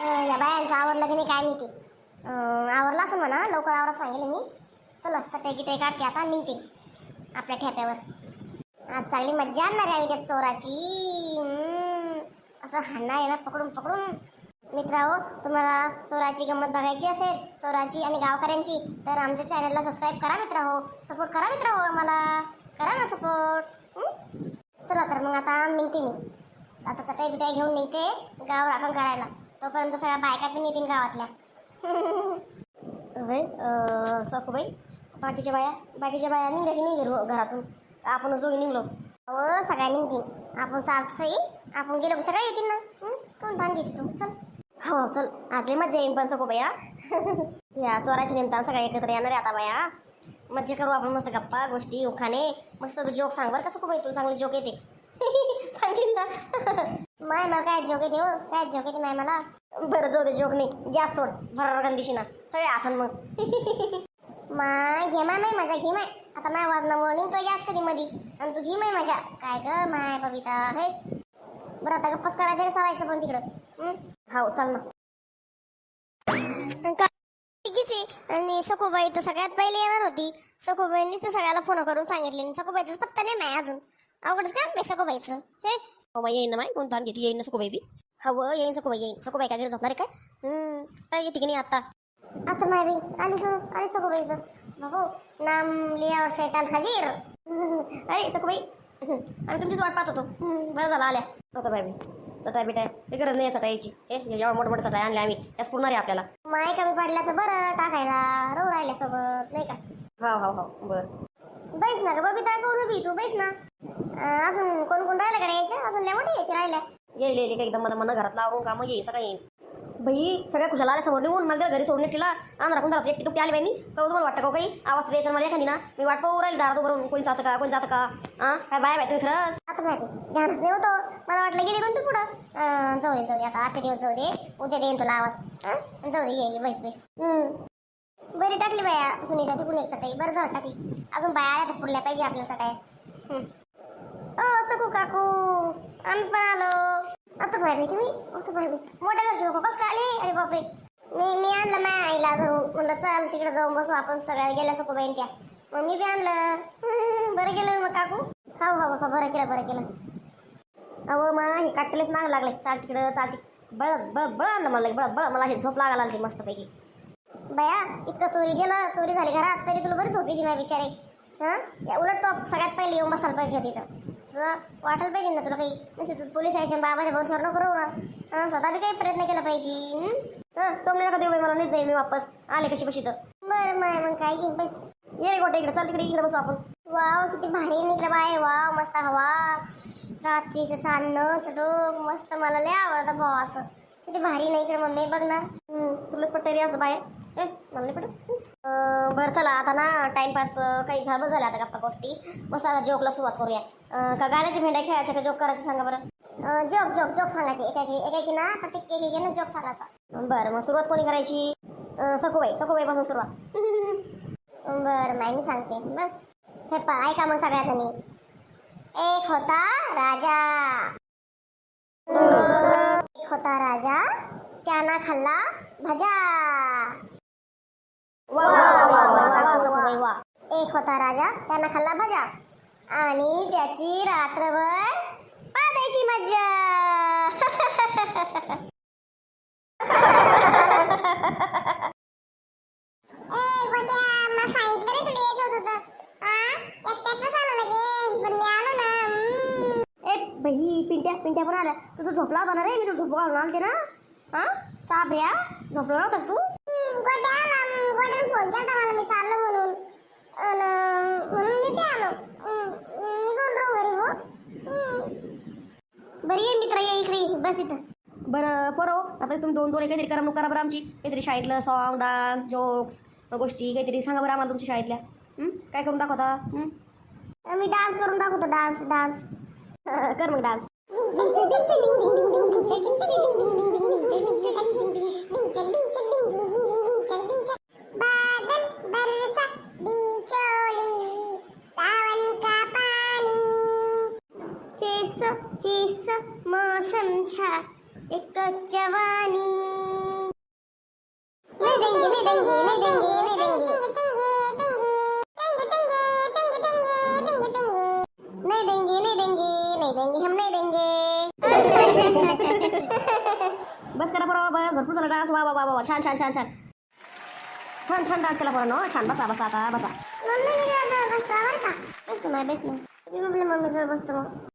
या बायांचं आवरलं की नाही काय माहिती. आवरला असं म्हणा लवकर आवरा सांगेल मी. चला चटई गिटाई काढते आता निघते. आपल्या ठेप्यावर. आज चांगली मज्जा आणणार आहे आम्ही त्या चोराची. असं हाणणार आहे ना पकडून पकडून. मित्रांनो तुम्हाला चोराची गंमत बघायची असेल चोराची आणि गावकऱ्यांची तर आमच्या चॅनलला सबस्क्राईब करा मित्रांनो. सपोर्ट करा मित्रांनो आम्हाला. करा ना सपोर्ट चला तर मग आता निघते मी. आता चटई बिटाई घेऊन निघते गाव राखण करायला तोपर्यंत सगळ्या बायका पण येतील गावातल्या. होय सखूबाई बाकीच्या बाया बाकीच्या बाया निघल्या की नाही घरातून? आपणच दोघी निघलो. हो सगळ्या निघतील. आपण चालतंय आपण गेलो सगळ्या येतील ना? कोण भान घेते तू? चल. हो चल. आज मज्जा मजा पण सखू बाया या चोराची निमतान सगळ्या एकत्र येणार आहे आता बाया. मज्जा करू आपण मस्त गप्पा गोष्टी उखाणे. मस्त जोक सांग बरं कसं खूप तुला चांगले जोक येते. सांगशील ना? माय मला काय जोक येते हो काय जोक येते माय मला. बरं जाऊ दे जोक नाही गॅस सोड भर गंदीशी ना सगळे आसन मग. माय घे माय माय मजा घे माय. आता माय वाजनामुळे निघतो गॅस कधी मधी. आणि तू घे माय मजा. काय ग माय बबिता हे? बरं आता गप्पच करायचं का चालायचं पण तिकडं? हो? चाल ना आणि सखूबाई तर सगळ्यात पहिले येणार होती. सखूबाईंनीच तर सगळ्याला फोन करून सांगितले आणि पत्ता नाही माय अजून. अवघडच काय सखोबाईचं सखूबाईचं. हे? हो मग येईन ना माय कोणता घेते येईन ना सको बेबी हवं येईन सखूबाई येईन सखूबाई काय घरी झोपणार आहे काय हम्म काय येते की नाही आता आता माय बी आली का आली सखूबाईचं बाबू नाम लियावर शैतान हजीर अरे सखूबाई आणि तुमचीच वाट पाहत होतो बरं झालं आल्या होता बाय चटाय बिटाय हे गरज नाही चटायची हे एवढं मोठं मोठं चटाय आणले आम्ही त्याच पुरणार आहे आपल्याला माय कमी पडल्या तर बरं टाकायला राहिल्या सोबत नाही का हो हो हो बरं बैस ना ग बबिता कोण बी तू बैस ना अजून कोण कोण राहिलं का यायच्या अजून लय मोठे यायचे राहिल्या येईल येईल एक एकदम मला मना घरातला आवरून कामं येईल सगळं येईल. बाई सगळ्या खुशाला आल्या समोर निघून मला घरी सोडून तिला आण राखून जरा एकटी तुपटी आली बाई मी का तुम्हाला वाटतं का काही? आवाज द्यायचा मला एखादी ना मी वाट पाहू राहील दारात उभं राहून. कोणी जातं का कोणी जातं का? हा काय बाय बाय तुम्ही खरंच? आता माहिती ध्यानच नाही होतो. मला वाटलं गेले पण तू पुढं जाऊ दे जाऊ दे आता आजचे दिवस जाऊ दे. उद्या देईन तुला आवाज. हं? जाऊ दे ये बैस बैस. बरी टाकली बाया सुनीता ती पुणे चटाई. बरं झालं टाकली. अजून बाया आल्या तर पुरल्या पाहिजे आपल्या चटाई हं. ओ सकू काकू आम्ही पण आलो आता भाई तुम्ही आता भाई मोठ्या घरचे लोक कसं काय आले अरे बापरे मी मी आणलं माझ्या आईला घरून म्हणलं चल तिकडे जाऊन बसू आपण सगळ्या गेल्या सकू बाईन त्या मग मी बी आणलं बरं केलं मग काकू हा हो बाबा बरं केलं बरं केलं अहो मग हे काटलेच माग लागले चाल तिकडं चाल बळ बळ बळ आणलं मला बळ बळ मला अशी झोप लागायला लागली मस्तपैकी बया इतकं चोरी गेलं चोरी झाली घरात तरी तुला बरी झोप येते माझी बिचारे हां उलट तो सगळ्यात पहिले येऊन बसायला पाहिजे होती तर तुझं वाटायला पाहिजे ना तुला काही? नसे तू पोलीस आहे बाबाच्या भरोशावर नको करू ना. स्वतः बी काही प्रयत्न केला पाहिजे हं? हं टोमणे नका देऊ मला नाही जाईल मी वापस. आले कशी कशी तर. बरं माय मग काय घेईन पैसे ये रे गोटे इकडे चाल तिकडे इकडे बसू आपण. वाव किती भारी निघलं बाहेर वाव मस्त हवा. रात्रीचं चालणं चटूक मस्त मला लय आवडतं भाऊ असं. किती भारी नाही इकडे मम्मी बघ ना. तुलाच पटतं असं बाहेर. ए मला नाही पटत. बरं चला आता ना टाइमपास काही झालं झालं आता गप्पा गोष्टी मस्त आता जोकला सुरुवात करूया. का गाण्याची भेंड्या खेळायच्या का जोक करायचं सांगा बरं. जोक जोक जोक सांगायचे एकाकी एकाकी ना प्रत्येक एक एक ना जोक सांगायचा. बरं मग सुरुवात कोणी करायची? सखूबाई सखूबाईपासून सुरुवात. बरं नाही मी सांगते. बस. हे पा ऐका मग सगळ्याजणी. एक होता राजा. एक होता राजा. त्यानं खाल्ला भजा वा एक होता राजा त्यानं खाल्ला भजा आणि त्याची रात्रभर पादायची मज्जा. बाई पिंट्या पिंट्या पण आल्या. तू तर झोपला होता ना रे? मी तर झोप घालून आलते ना. हा? साबऱ्या झोपला नव्हता तू? बरी ये मित्र ये इकडे ये. बस इथं बरं पोरो आता तुम्ही दोन दोन काहीतरी करा करा बरं आमची काहीतरी शाळेतलं सॉंग डान्स जोक्स गोष्टी काहीतरी सांगा बरं आम्हाला तुमच्या शाळेतल्या हं? काय करून दाखवता हं? मी डान्स करून दाखवतो डान्स डान्स कर मग डान्स नहीं देंगे हम नहीं देंगे। बस करा बरोबर बस भरपूर झाला डान्स वा वा वा वा छान छान छान छान। छान छान डान्स केला बरं छान बसा बसा आता बसा। मम्मी मी आता बसतो बरं का। बसतो माय बेस ना तुम्ही आपल्या मम्मीजवळ बसतो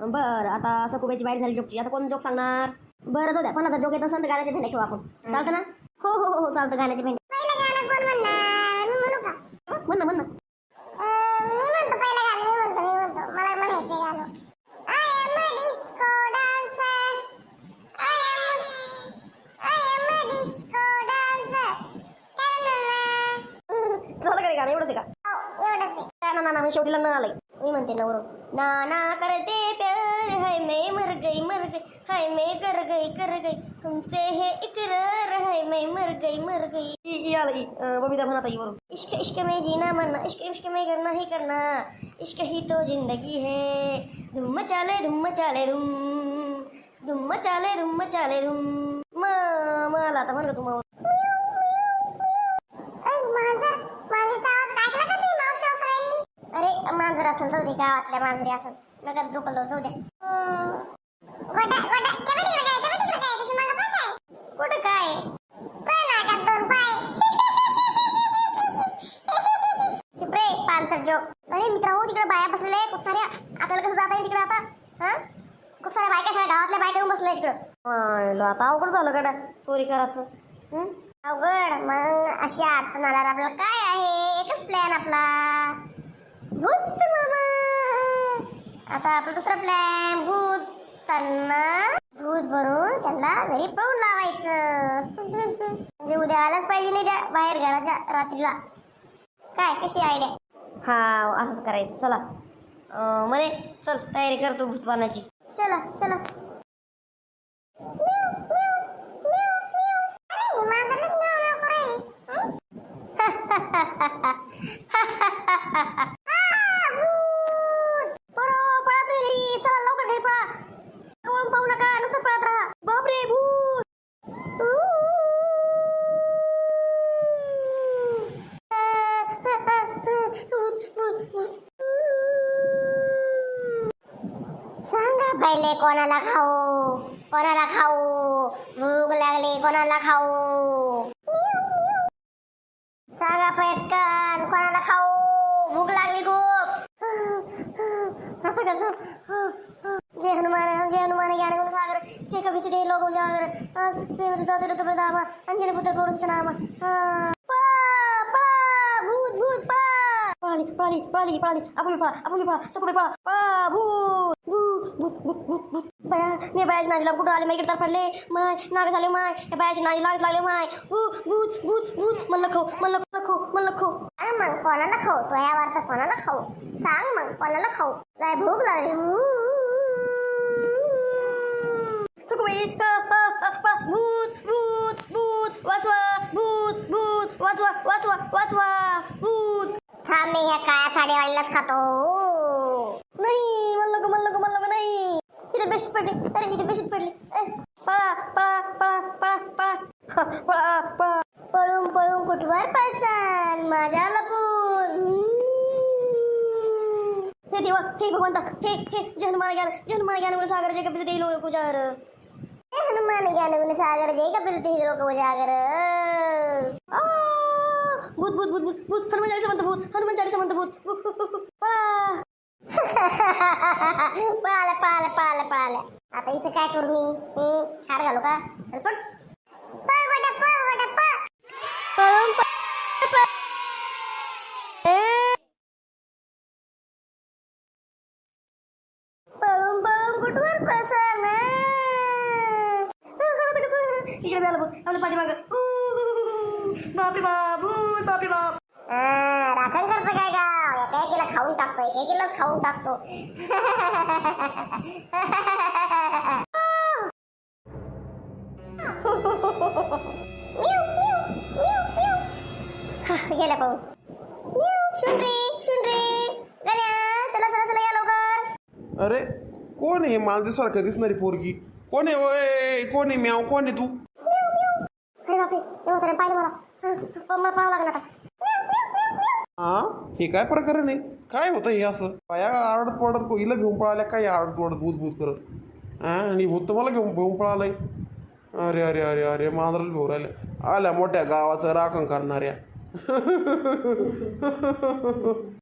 मग बरं आता सकुबाईची बाहेर झाली जोकची आता कोण जोक सांगणार? बरं जाऊ द्या कोणाचा जोक येत असेल तर गाण्याचे भेंड्या खेळू आपण. चालतं ना? हो हो हो चालतं गाण्याचे भेंडे. पहिलं गाणं कोण म्हणणार? मी म्हणू का? म्हण ना म्हण ना अं, मी म्हणतो पहिलं गाणं मी म्हणतो मी म्हणतो मला म्हणायचं गाणं I am a disco dancer. I am I am a disco dancer. Ta-na-na. झालं का रे गाणं एवढंच आहे का हो, एवढंच आहे. मी शेवटीला न आलंय मी म्हणते ना बरोबर ना ना करते प्यार है मैं मर गई मर गई हाय मैं कर गई कर गई तुमसे है इकरार है मैं मर गई मर गई ई- ई आलं ई. अं, बबिता म्हणा ताई बरोबर इश्क इश्क में जीना मरना इश्क इश्क में करना ही करना इश्क ही तो ज़िंदगी है धुम मचाले धुम मचाले धुम धुम मचाले धुम मचाले धुम मला आता म्हणलं तुम्हाला अरे मांजर असेल जाऊ दे गावातल्या मांजरी असेल नका डोकं जाऊ काय कुठं काय? पानसर जोक अरे मित्र हो तिकडे बाया आहे खूप साऱ्या. आपल्याला कसं जाता येईल तिकडे आता? हा? खूप साऱ्या बायका गावातल्या बायका येऊन बसल्या तिकडं. आता अवघड झालं गड्या चोरी करायचं. हं? अवघड. मग अशी अडचण आल्यावर आपल्याला काय आहे? एकच प्लॅन आपला. भूत मामा आता आपला दुसरा प्लॅन भूत त्यांना भूत भरून त्यांना घरी पळून लावायचं. म्हणजे उद्या आलाच पाहिजे नाही त्या बाहेर घराच्या रात्रीला. काय कशी आयडिया हा असंच करायचं. चला. अं, म्हणे चल तयारी करतो भूतपानाची चला चला अरे, ही मांजरच म्याव म्याव करू राहिली. हं? आ, भूत! पोरं, पळा तुम्ही घरी. चला, लवकर घरी पळा. जवळून पाहू नका, नुसतं पळत राहा. बापरे, भूत! भूत, भूत, भूत. सांगा पहिले कोणाला खाऊ? कोणाला खाऊ? भूक लागली कोणाला खाऊ? सांगा पटकन कोणाला खाऊ? भूक लागली खूप. आता कसं? जय हनुमान जय हनुमान ज्ञान गुण सागर जय कवी सिद्धे लोक उजागर देव तुझा तिरत प्रदामा अंजनी पुत्र पौरुष नाम पळा पळा भूत भूत पळा पळाली पळाली पळाली पळाली आपण पळा आपण पळा. सकुबे पळा. पळा भूत भूत भूत भूत भूत बया मी बायाच्या नादीला कुठं आले माईकडे तर पडले माय नाग झाले माय या बायाच्या नादी लागत लागले माय भूत भूत भूत भूत मला खाऊ मला खाऊ मला खाऊ अरे मग कोणाला खाऊ तो यावर तर कोणाला खाऊ सांग मग कोणाला खाऊ काय भूक लागली सकुबाई भूत भूत भूत वाचवा भूत भूत वाचवा वाचवा वाचवा भूत थांब मी ह्या काळ्या साडीवाल्यालाच खातो. मला नको मला नको नाही. इथे बेस्ट पडली. अरे इथे बेस्ट पडली. पळा पळा पळा पळा पळा. पळा पळा. पळून पळून कुठवर पळसान माझ्या लपून. हे देवा हे भगवंता हे हे जन्माला ज्ञान जन्माला ज्ञान गुण सागर जय कपिल ते लोक उजागर. हे हनुमान ज्ञान गुण सागर जय कपिल ते लोक उजागर. भूत भूत भूत भूत भूत. हनुमान चालीसा म्हणतो भूत. हनुमान चालीसा म्हणतो भूत. भूत, भूत, भूत, भूत. पळा. पळालं पळालं पळालं पळालं आता इथं काय करू मी हं, हार घालू का चल पळ पळ बेटा पळ बेटा पळ पळून पळ- पळ. पळून पळून कुठवर पळसान इकडे बी आलं बघ आपल्या पाठीमागं बापरे बाप भूत बापरे बाप राखण करतं काय का एका एकीला खाऊन टाकतो एक एकीलाच खाऊन टाकतो. गेला गण्या चला चला चला या लवकर. अरे कोण आहे? मांजरीसारखं दिसणारी पोरगी. कोण आहे? ओय कोण आहे? म्याव कोण आहे तू? अरे बापरे एवढं पाहिलं मला. मला पळावं लागणार आता. हे काय प्रकरण आहे? काय होतं हे असं? बाया आरडत पडत हिला घेऊन पळाल्या काय आरडत पडत भूत भूत करत? आणि भूत तुम्हाला घेऊन घेऊन पळालंय. अरे अरे अरे अरे मांजराला घेऊन राहिले. आल्या मोठ्या गावाचं राखण करणाऱ्या.